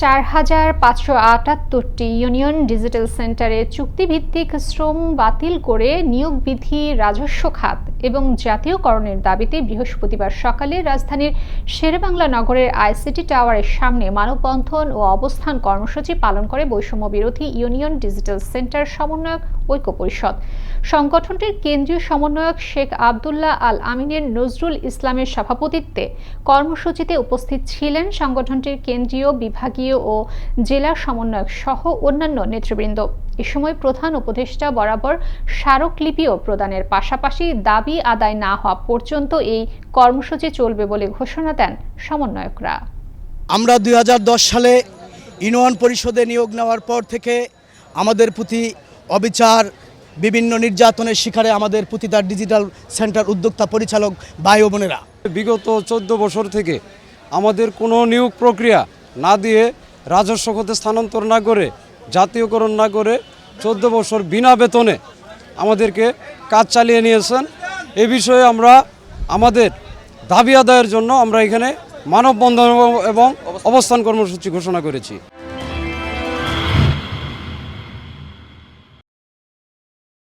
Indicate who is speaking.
Speaker 1: চার হাজার পাঁচশো আটাত্তরটি ইউনিয়ন ডিজিটাল সেন্টারে চুক্তিভিত্তিক শ্রম বাতিল করে নিয়োগ বিধি রাজস্ব খাত। এবং জাতীয়করণের দাবিতে বৃহস্পতিবার সকালে রাজধানীর শেরেবাংলা নগরের আইসিটি টাওয়ারের সামনে মানববন্ধন ও অবস্থান কর্মসূচি পালন করে বৈষম্য বিরোধী ইউনিয়ন ডিজিটাল সেন্টার সমন্বয়ক ঐক্য পরিষদ। সংগঠনটির কেন্দ্রীয় সমন্বয়ক শেখ আবদুল্লাহ আল আমিনের নজরুল ইসলামের সভাপতিত্বে কর্মসূচিতে উপস্থিত ছিলেন সংগঠনটির কেন্দ্রীয় বিভাগীয় ও জেলা সমন্বয়ক সহ অন্যান্য নেতৃবৃন্দ। এ সময় প্রধান উপদেষ্টা বরাবর স্মারকলিপিও প্রদানের পাশাপাশি দাবি আদায় না হওয়া পর্যন্ত এই কর্মসূচি চলবে বলে ঘোষণা দেন সমন্বয়করা।
Speaker 2: আমরা দু হাজার দশ সালে ইউনিয়ন পরিষদে নিয়োগ নেওয়ার পর থেকে আমাদের প্রতি অবিচার বিভিন্ন নির্যাতনের শিকারে আমাদের প্রতি তার ডিজিটাল সেন্টার উদ্যোক্তা পরিচালক ভাই ও বোনেরা।
Speaker 3: বিগত চোদ্দ বছর থেকে আমাদের কোনো নিয়োগ প্রক্রিয়া না দিয়ে রাজস্ব খাতে স্থানান্তর না করে জাতীয়করণ না করে চোদ্দ বছর বিনা বেতনে আমাদেরকে কাজ চালিয়ে নিয়েছেন। এ বিষয়ে আমরা আমাদের দাবি আদায়ের জন্য আমরা এখানে মানববন্ধন এবং অবস্থান কর্মসূচি ঘোষণা করেছি।